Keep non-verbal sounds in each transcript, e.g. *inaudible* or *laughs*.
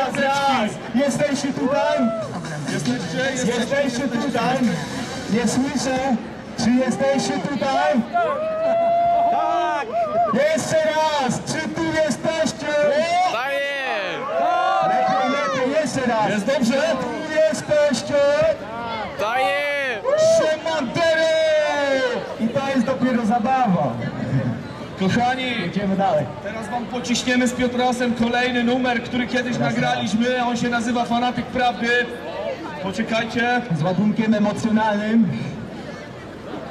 raz, raz! Jesteście tutaj? Jesteście? Jesteście tutaj? Nie słyszę. Czy jesteście tutaj? Tak! Jeszcze raz! Czy tu jesteście? Daję! Lepiej, lepiej, jeszcze raz! Jest dobrze? Tu jesteście? Daję! Szymandery! I to jest dopiero zabawa. Kochani, Idziemy dalej. teraz wam pociśniemy z Piotrasem kolejny numer, który kiedyś nagraliśmy. On się nazywa Fanatyk Prawdy. Poczekajcie. Z ładunkiem emocjonalnym.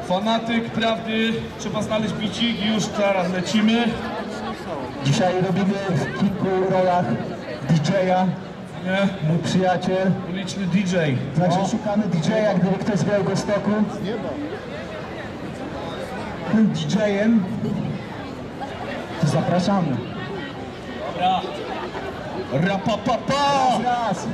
Fanatyk Prawdy. Trzeba znaleźć bicik już teraz lecimy. Dzisiaj robimy w kilku rolach DJ-a, Nie? mój przyjaciel. Uliczny DJ. Także szukamy DJ-a, gdyby ktoś z Białegostoku. Był DJ-em. Zapraszamy. Dobra. Rapapapa! Raz.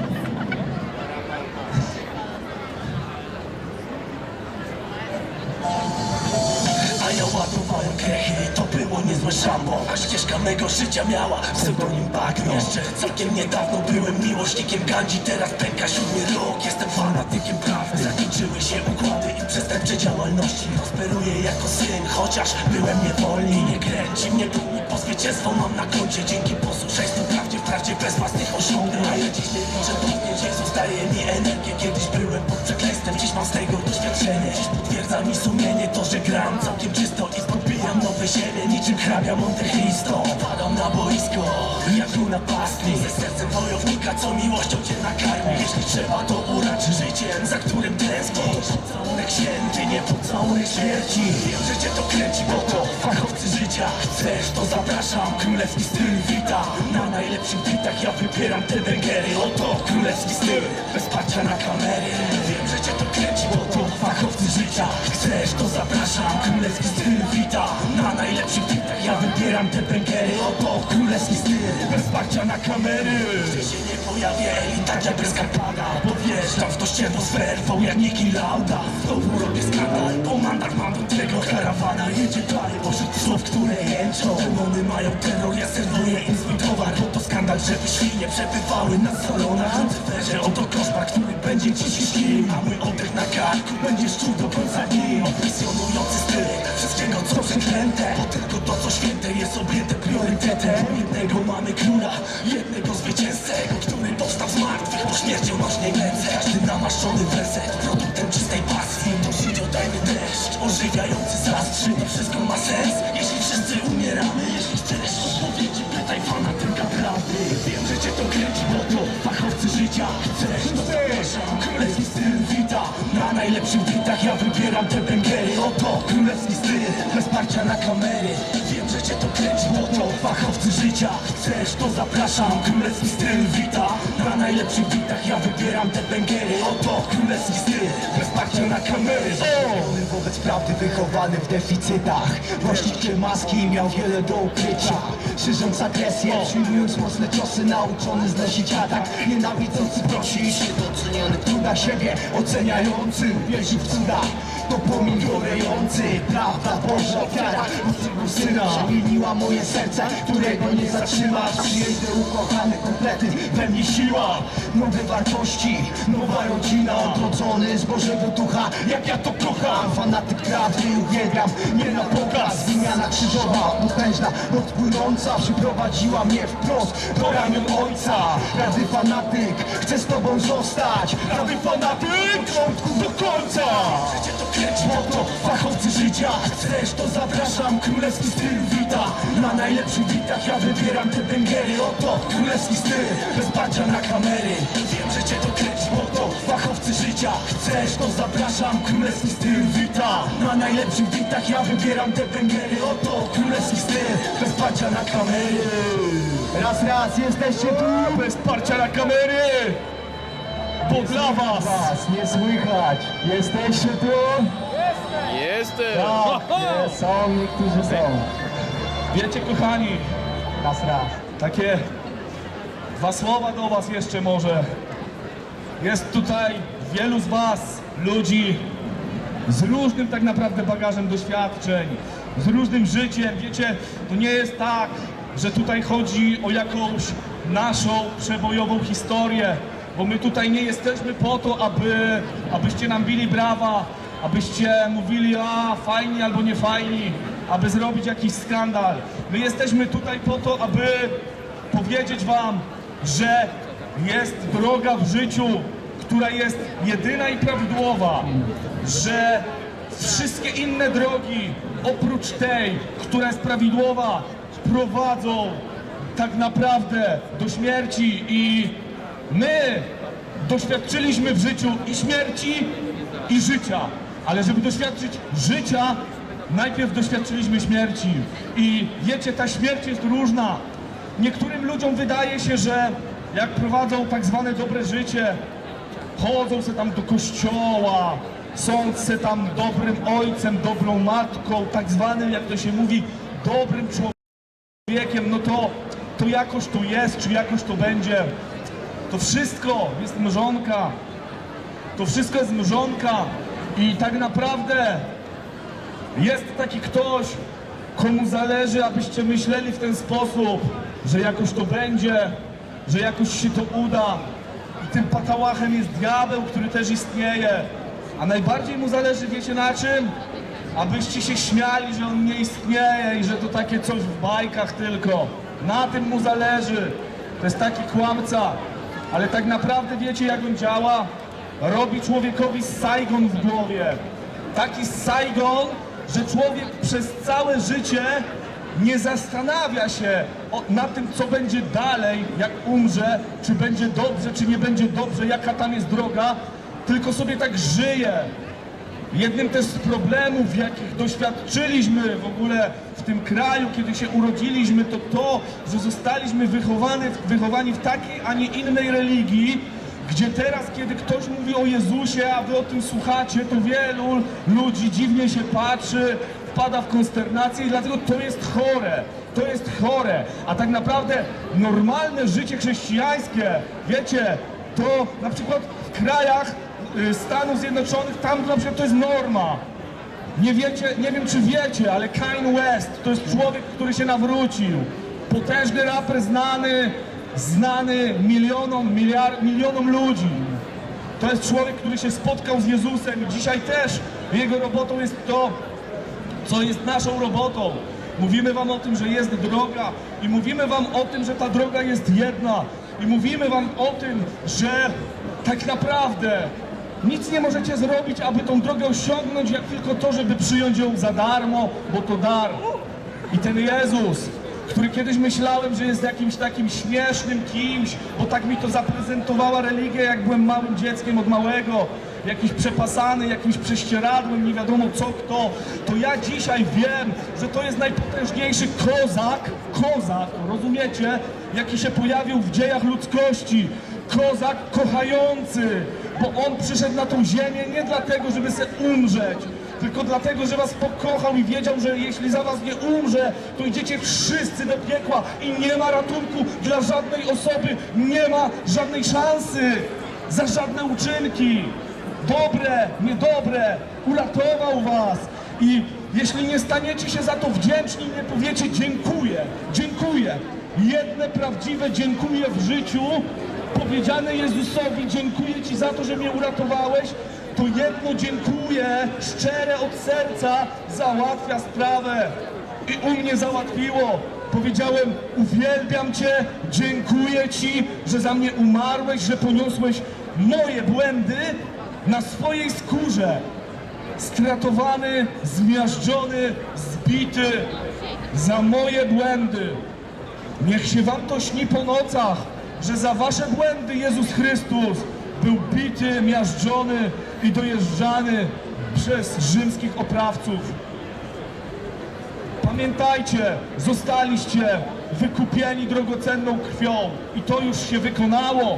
A ja ładowałem grechy i to było niezłe szambo A ścieżka mego życia miała pseudonim bagno Jeszcze całkiem niedawno byłem miłośnikiem Gandhi Teraz pęka siódmy rok, jestem fanatykiem prawdy Zakończyły się układy i przestępcze działalności Prosperuję jako syn, chociaż byłem niewolny Nie kręci mnie dumnie po zwycięstwo mam na koncie. Dzięki posłuszeństwu prawdzie, wprawdzie bez własnych osiągnięć. A ja dziś nie liczę dotknięć, Jezus daje mi energię. Kiedyś byłem pod przekleństwem, dziś mam z tego doświadczenie. Dziś potwierdza mi sumienie to, że gram całkiem czysto I nowe ziemię, niczym hrabia Monte Cristo Padam na boisko, jak tu napastnik Ze sercem wojownika, co miłością cię nakarmi. Jeśli trzeba, to uraczy życiem, za którym tęsknisz Pocałunek święty, nie pocałunek śmierci. Wiem, że cię to kręci, bo to fachowcy życia. Chcesz, to zapraszam, królewski styl wita. Na najlepszych bitach ja wybieram te węgery. Oto królewski styl, bez parcia na kamery. Wiem, cię to kręci, bo to fachowcy życia. Chcesz, to zapraszam, królewski styl wita. Na najlepszych bitach ja wybieram te węgery Oto królewski styl, bez parcia na kamery. Gdzie się nie pojawię, i tak jak bez Karpada Podjeżdżam w to ścierwo z jak Niki Lauda Znowu robię skandal, bo mandat mam do tego Karawana. Jedzie dalej pośród słów, które jęczą. Demony mają terror, ja serwuję im swój towar skandal, żeby świnie przebywały na salonach Lucyferze, oto koszmar, który będzie ci A mój oddech na karku będziesz czuł do końca dni Opresjonujący styl, wszystkiego co przeklęte Bo tylko to co święte jest objęte priorytetem. Jednego mamy króla, jednego zwycięzcego Który powstał z martwych, bo śmiercią noś nie Każdy namaszczony werset, produktem czystej pasji. To życiodajny deszcz, ożywiający zastrzyk. Wszystko ma sens, wybieram te bęgery Oto królewski styl, bez parcia na kamery. Wiem, że cię to kręci, bo to fachowcy życia. Chcesz, to zapraszam, królewski styl wita. Na najlepszych bitach ja wybieram te bęgery Oto królewski styl, bez parcia na kamery. Zagrożony wobec prawdy, wychowany w deficytach. Właściciel maski miał wiele do ukrycia. Szerząc agresję, przyjmując mocne ciosy Nauczony znosić atak, nienawidzący prosić Niedoceniony w trudach siebie, oceniający Wierzi w to płomień gorejący Prawda Boża ofiara, ludzkiego syna. Przemieniła moje serce, którego nie zatrzymasz. Przyjeżdżę ukochany, komplety, we mnie siła. Nowe wartości, nowa rodzina. Odrodzony z Bożego Ducha, jak ja to kocham. Fanatyk prawdy uwielbiam, nie na pokaz. Wymiana krzyżowa, potężna, noc płynąca Przyprowadziła mnie wprost do ramion Ojca. Prawy fanatyk, zostać Prawy fanatyk, wątku do końca. Cię to kręci, bo to fachowcy życia. Chcesz, to zapraszam, królewski styl wita. Na najlepszych bitach ja wybieram te bęgery Oto królewski styl, bez parcia na kamery. Wiem, że cię to kręci, bo to fachowcy życia. Chcesz, to zapraszam, królewski styl wita. Na najlepszych bitach ja wybieram te bęgery Oto królewski styl, bez parcia na kamery. Raz, raz, jesteście tu? Bez parcia na kamery! Bo dla was! Was nie słychać, jesteście tu? Jestem! Tak, nie, są, niektórzy są Wiecie kochani, Raz, raz takie dwa słowa do was jeszcze może. Jest tutaj wielu z was, ludzi z różnym tak naprawdę bagażem doświadczeń, z różnym życiem. Wiecie, to nie jest tak, że tutaj chodzi o jakąś naszą przebojową historię, bo my tutaj nie jesteśmy po to, aby, abyście nam bili brawa, abyście mówili, a fajni albo nie fajni, aby zrobić jakiś skandal. My jesteśmy tutaj po to, aby powiedzieć wam, że jest droga w życiu, która jest jedyna i prawidłowa, że wszystkie inne drogi, oprócz tej, która jest prawidłowa, prowadzą tak naprawdę do śmierci i my doświadczyliśmy w życiu i śmierci, i życia. Ale żeby doświadczyć życia, najpierw doświadczyliśmy śmierci. I wiecie, ta śmierć jest różna. Niektórym ludziom wydaje się, że jak prowadzą tak zwane dobre życie, chodzą se tam do kościoła, są se tam dobrym ojcem, dobrą matką, tak zwanym, jak to się mówi, dobrym człowiekiem, no to, to jakoś to jest, czy jakoś to będzie. To wszystko jest mrzonka. To wszystko jest mrzonka i tak naprawdę jest taki ktoś, komu zależy, abyście myśleli w ten sposób, że jakoś to będzie, że jakoś się to uda. I tym patałachem jest diabeł, który też istnieje. A najbardziej mu zależy, wiecie na czym? Abyście się śmiali, że on nie istnieje i że to takie coś w bajkach tylko. Na tym mu zależy. To jest taki kłamca. Ale tak naprawdę wiecie, jak on działa? Robi człowiekowi Saigon w głowie. Taki Saigon, że człowiek przez całe życie nie zastanawia się o, na tym, co będzie dalej, jak umrze, czy będzie dobrze, czy nie będzie dobrze, jaka tam jest droga, tylko sobie tak żyje. Jednym też z problemów, jakich doświadczyliśmy w ogóle w tym kraju, kiedy się urodziliśmy, to to, że zostaliśmy wychowani, wychowani w takiej, a nie innej religii, gdzie teraz, kiedy ktoś mówi o Jezusie, a wy o tym słuchacie, to wielu ludzi dziwnie się patrzy, wpada w konsternację i dlatego to jest chore. To jest chore. A tak naprawdę normalne życie chrześcijańskie, wiecie, to na przykład w krajach Stanów Zjednoczonych, tam na przykład to jest norma. Nie wiecie, nie wiem czy wiecie, ale Kanye West to jest człowiek, który się nawrócił. Potężny raper znany, znany milionom, miliard, milionom ludzi. To jest człowiek, który się spotkał z Jezusem i dzisiaj też jego robotą jest to, co jest naszą robotą. Mówimy wam o tym, że jest droga i mówimy wam o tym, że ta droga jest jedna i mówimy wam o tym, że tak naprawdę nic nie możecie zrobić, aby tą drogę osiągnąć, jak tylko to, żeby przyjąć ją za darmo, bo to dar. I ten Jezus, który kiedyś myślałem, że jest jakimś takim śmiesznym kimś, bo tak mi to zaprezentowała religia, jak byłem małym dzieckiem od małego, jakiś przepasany, jakimś prześcieradłem, nie wiadomo co kto, to ja dzisiaj wiem, że to jest najpotężniejszy kozak, kozak, rozumiecie, jaki się pojawił w dziejach ludzkości. Kozak kochający, bo on przyszedł na tą ziemię nie dlatego, żeby se umrzeć, tylko dlatego, że was pokochał i wiedział, że jeśli za was nie umrze, to idziecie wszyscy do piekła i nie ma ratunku dla żadnej osoby, nie ma żadnej szansy za żadne uczynki. Dobre, niedobre, uratował was i jeśli nie staniecie się za to wdzięczni, nie powiecie dziękuję, dziękuję. Jedne prawdziwe dziękuję w życiu, powiedziane Jezusowi, dziękuję Ci za to, że mnie uratowałeś, to jedno dziękuję, szczere od serca, załatwia sprawę. I u mnie załatwiło. Powiedziałem, uwielbiam Cię, dziękuję Ci, że za mnie umarłeś, że poniosłeś moje błędy na swojej skórze. Stratowany, zmiażdżony, zbity za moje błędy. Niech się wam to śni po nocach, że za wasze błędy Jezus Chrystus był bity, miażdżony i dojeżdżany przez rzymskich oprawców. Pamiętajcie, zostaliście wykupieni drogocenną krwią i to już się wykonało.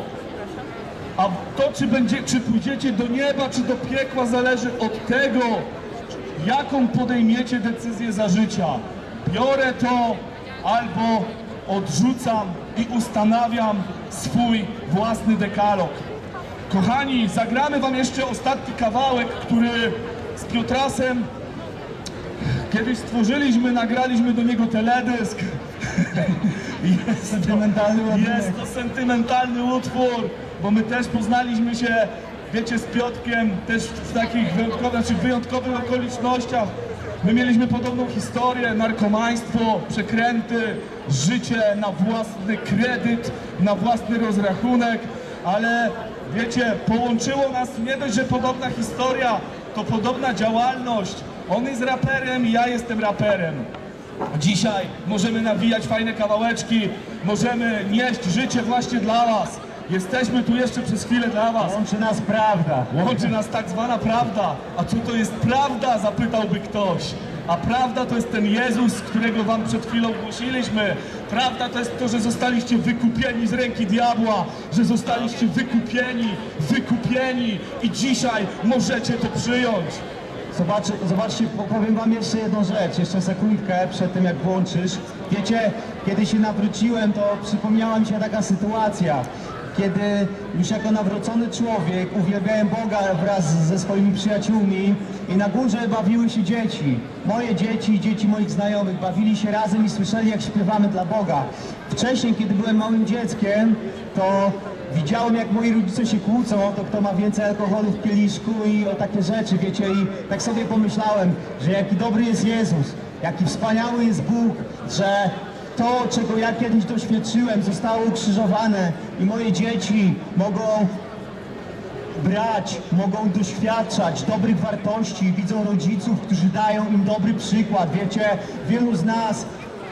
A to, czy, będzie, czy pójdziecie do nieba, czy do piekła, zależy od tego, jaką podejmiecie decyzję za życia. Biorę to albo odrzucam i ustanawiam swój własny dekalog. Kochani, zagramy wam jeszcze ostatni kawałek, który z Piotrasem kiedyś stworzyliśmy, nagraliśmy do niego teledysk. *laughs* Jest Sentymentalny to, ładunek. jest to sentymentalny utwór, bo my też poznaliśmy się, wiecie, z Piotkiem też w takich wyjątkowych, znaczy wyjątkowych okolicznościach. My mieliśmy podobną historię, narkomaństwo, przekręty, życie na własny kredyt, na własny rozrachunek, ale wiecie, połączyło nas nie dość, że podobna historia, to podobna działalność. On jest raperem, ja jestem raperem. Dzisiaj możemy nawijać fajne kawałeczki, możemy nieść życie właśnie dla Was. Jesteśmy tu jeszcze przez chwilę dla Was. Łączy nas prawda. Łączy nas tak zwana prawda. A co to jest prawda? Zapytałby ktoś. A prawda to jest ten Jezus, którego wam przed chwilą głosiliśmy. Prawda to jest to, że zostaliście wykupieni z ręki diabła, że zostaliście wykupieni, wykupieni i dzisiaj możecie to przyjąć. Zobaczy, zobaczcie, powiem wam jeszcze jedną rzecz, jeszcze sekundkę przed tym jak włączysz. Wiecie, kiedy się nawróciłem, to przypomniała mi się taka sytuacja, kiedy już jako nawrócony człowiek uwielbiałem Boga wraz ze swoimi przyjaciółmi i na górze bawiły się dzieci. Moje dzieci i dzieci moich znajomych bawili się razem i słyszeli jak śpiewamy dla Boga. Wcześniej, kiedy byłem małym dzieckiem, to Widziałem, jak moi rodzice się kłócą o to, kto ma więcej alkoholu w kieliszku i o takie rzeczy, wiecie, i tak sobie pomyślałem, że jaki dobry jest Jezus, jaki wspaniały jest Bóg, że to, czego ja kiedyś doświadczyłem, zostało ukrzyżowane i moje dzieci mogą brać, mogą doświadczać dobrych wartości, widzą rodziców, którzy dają im dobry przykład. Wiecie, wielu z nas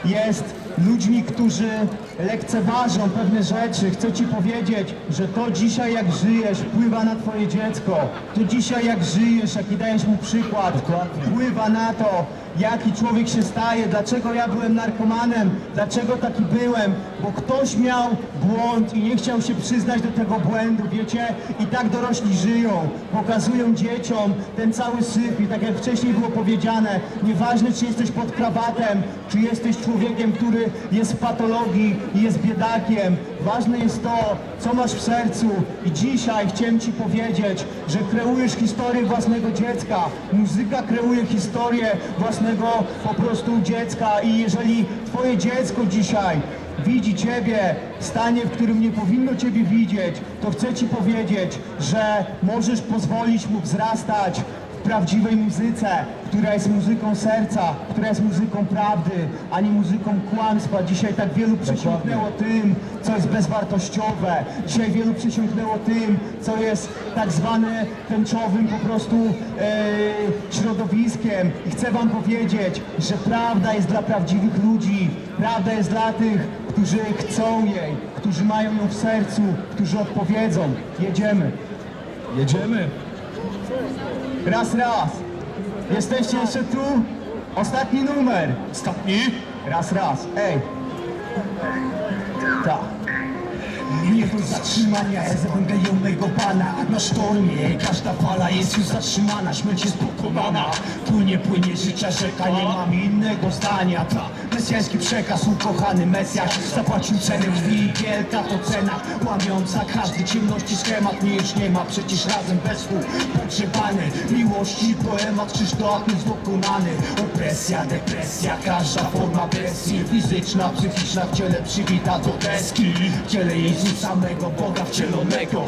jest ludźmi, którzy lekceważą pewne rzeczy. Chcę Ci powiedzieć, że to dzisiaj jak żyjesz wpływa na Twoje dziecko. To dzisiaj jak żyjesz, jaki dajesz mu przykład, wpływa na to, jaki człowiek się staje, dlaczego ja byłem narkomanem, dlaczego taki byłem, bo ktoś miał błąd i nie chciał się przyznać do tego błędu, wiecie, i tak dorośli żyją, pokazują dzieciom ten cały syf i tak jak wcześniej było powiedziane, nieważne czy jesteś pod krawatem, czy jesteś człowiekiem, który jest w patologii i jest biedakiem, ważne jest to, co masz w sercu. I dzisiaj chciałem Ci powiedzieć, że kreujesz historię własnego dziecka, muzyka kreuje historię własnego po prostu dziecka. I jeżeli Twoje dziecko dzisiaj widzi Ciebie w stanie, w którym nie powinno Ciebie widzieć, to chcę Ci powiedzieć, że możesz pozwolić mu wzrastać prawdziwej muzyce, która jest muzyką serca, która jest muzyką prawdy, a nie muzyką kłamstwa. Dzisiaj tak wielu przesiąknęło tym, co jest bezwartościowe. Dzisiaj wielu przesiąknęło tym, co jest tak zwane tęczowym po prostu e, środowiskiem. I chcę wam powiedzieć, że prawda jest dla prawdziwych ludzi. Prawda jest dla tych, którzy chcą jej, którzy mają ją w sercu, którzy odpowiedzą. Jedziemy. Jedziemy. Raz, raz. Jesteście jeszcze tu? Ostatni numer. Ostatni. Raz, raz. Ej. Tak. Nie do zatrzymania jest ewangelionego Pana Na sztormie każda fala jest już zatrzymana Śmierć jest pokonana Płynie, płynie życia rzeka Nie mam innego zdania Ta mesjański przekaz ukochany Mesjasz Zapłacił cenę krwi Wielka to cena Łamiąca każdy ciemności schemat Nie już nie ma. Przecież razem bez słów Pogrzebany miłości poemat to aktów dokonany Opresja, depresja Każda forma presji. Fizyczna, psychiczna w ciele przywita do deski. W ciele Jezusa mego Boga wcielonego.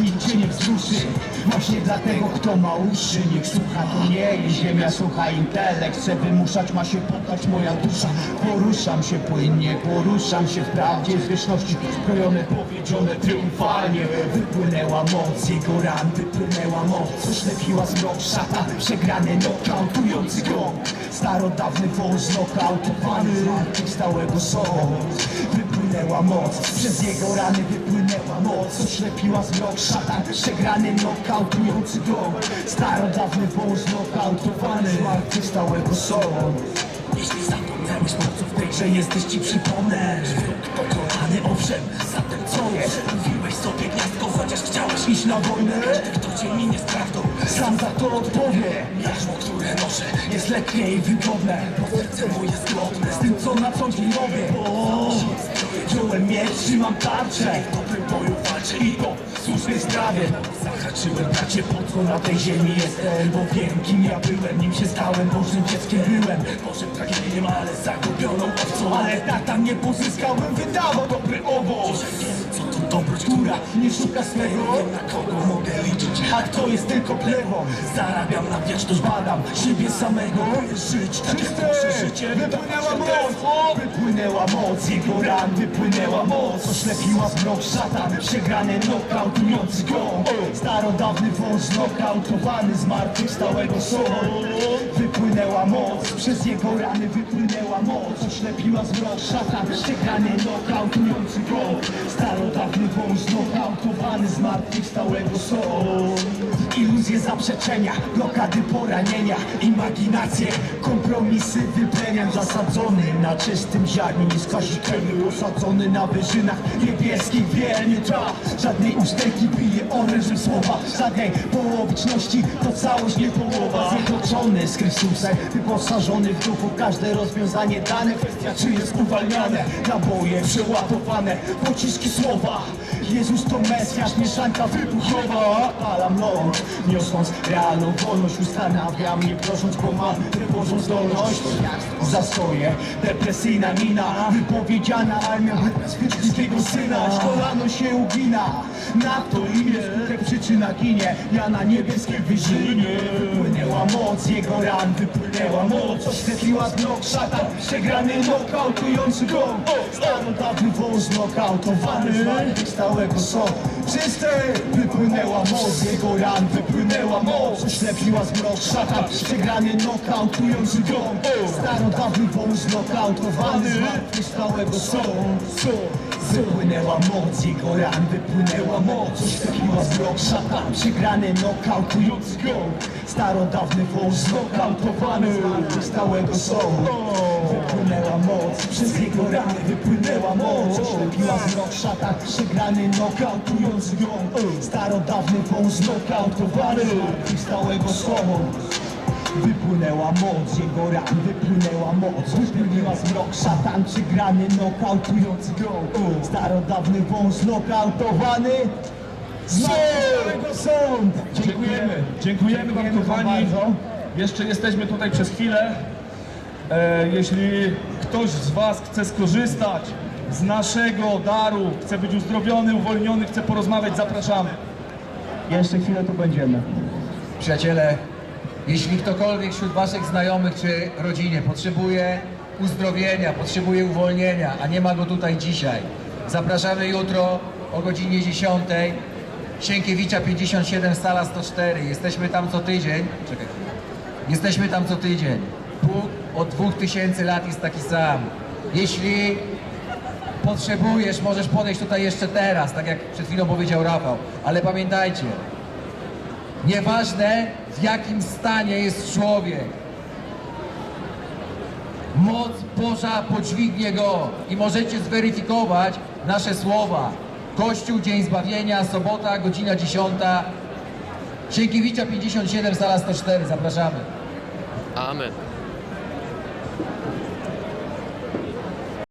Nic cię wzruszy Właśnie dlatego kto ma uszy Niech słucha to nie jest ziemia Słucha intelekt Chce wymuszać ma się poddać moja dusza Poruszam się płynnie Poruszam się w prawdzie Z wieczności zbrojone powiedzione triumfalnie. Wypłynęła moc Jego ran wypłynęła moc. Oślepiła zmrok szata Przegrany nokautujący gong Starodawny wąż nokautowany stałego sobą Wypłynęła moc, przez jego rany wypłynęła moc. Oślepiła zmrok szatan, przegrany nokautujący gong Starodawny wąż nokautowany Martwy stałego sobą Jeśli co w tej grze jesteś ci przypomnę Wróg pokonany owszem, zatem co jest? Mówiłeś sobie gniazdko, chociaż chciałeś Iść na wojnę, Kto cię minie z prawdą sam za to odpowie? Jarzmo, które noszę Jest lekkie i wygodne Bo serce moje zgodne Z tym co na co dzień robię. Bo wziąłem miecz, trzymam tarczę. W dobrym boju walczę i to słusznej sprawie Zahaczyłem bracie po co na tej ziemi jestem? Bo wiem kim ja byłem, nim się stałem Bożym dzieckiem byłem. Bożym pragnieniem, ale zagubioną owcą. Ale tata nie pozyskałem, wydawał dobry owoc nie szuka swego Na kogo mogę liczyć, a kto jest tylko plewą Zarabiam na wieczność, badam siebie samego. Żyć tak jak proszę życie. Wypłynęła moc, wypłynęła moc. Jego ran wypłynęła moc. Oślepiła zmrok szatan. Przegrany nokautujący go. Starodawny wąż nokautowany Zmartwychwstałego soul Wypłynęła moc. Przez jego rany wypłynęła moc. Oślepiła zmrok szatan. Przegrany nokautujący go. Starodawny wąż nokautowany Zmartwychwstałego soul Iluzje zaprzeczenia Blokady poranienia Imaginacje Kompromisy wypleniam Zasadzony na czystym ziarnie Nieskazitelny Posadzony na wyżynach Niebieskich wiel nie trwa Żadnej usterki bije orężem słowa Żadnej połowiczności To całość nie połowa. Zjednoczony z Chrystusem Wyposażony w duchu Każde rozwiązanie dane Kwestia czy jest uwalniane. Naboje przeładowane Pociski słowa Jezus to Mesjasz Mieszanka wybuchowa. Palam ląd Niosąc realną wolność Ustanawiam nie prosząc bo mam Bożą zdolność. Zastoje Depresyjna mina Wypowiedziana armia Świeckiego syna. Kolano się ugina Na to imię Skutek przyczyna ginie. Ja na niebieskie wyżynie Wypłynęła moc Jego ran wypłynęła moc Oświetliła zmrok szatan Przegrany nokautujący go. Starodawny wąż nokautowany Są. Czyste Wypłynęła moc Jego ran wypłynęła moc. Oślepiła zmrok szatan Przegrany nokautujący go Starodawny wąż nokautowany Zmartwychwstałego są Wypłynęła moc, jego ran wypłynęła moc. Oślepiła zmrok szatan Przegrany nokautujący go. Starodawny wąż znokautowany Zmartwychwstałego są Wypłynęła moc, przez jego rany wypłynęła moc. Oślepiła zmrok szatan Przegrany nokautujący go. Starodawny wąż znokautowany Zmartwychwstałego są Wypłynęła moc, jego ran wypłynęła moc Wypełniła zmrok szatan, przegrany, nokautujący go Starodawny wąż nokautowany Zmartwychwstałego sąd Dziękujemy. Dziękujemy wam kochani. bardzo. Jeszcze jesteśmy tutaj przez chwilę. E, jeśli ktoś z was chce skorzystać z naszego daru, chce być uzdrowiony, uwolniony, chce porozmawiać, zapraszamy. Jeszcze chwilę tu będziemy Przyjaciele, jeśli ktokolwiek wśród Waszych znajomych czy rodzinie potrzebuje uzdrowienia, potrzebuje uwolnienia, a nie ma go tutaj dzisiaj, zapraszamy jutro o godzinie 10. Sienkiewicza 57, sala 104. Jesteśmy tam co tydzień. Czekaj. Jesteśmy tam co tydzień. Bóg od 2000 lat jest taki sam. Jeśli potrzebujesz, możesz podejść tutaj jeszcze teraz, tak jak przed chwilą powiedział Rafał. Ale pamiętajcie, Nieważne w jakim stanie jest człowiek. Moc Boża podźwignie go i możecie zweryfikować nasze słowa. Kościół, Dzień Zbawienia, sobota, godzina 10. Sienkiewicza 57, sala 104. Zapraszamy. Amen.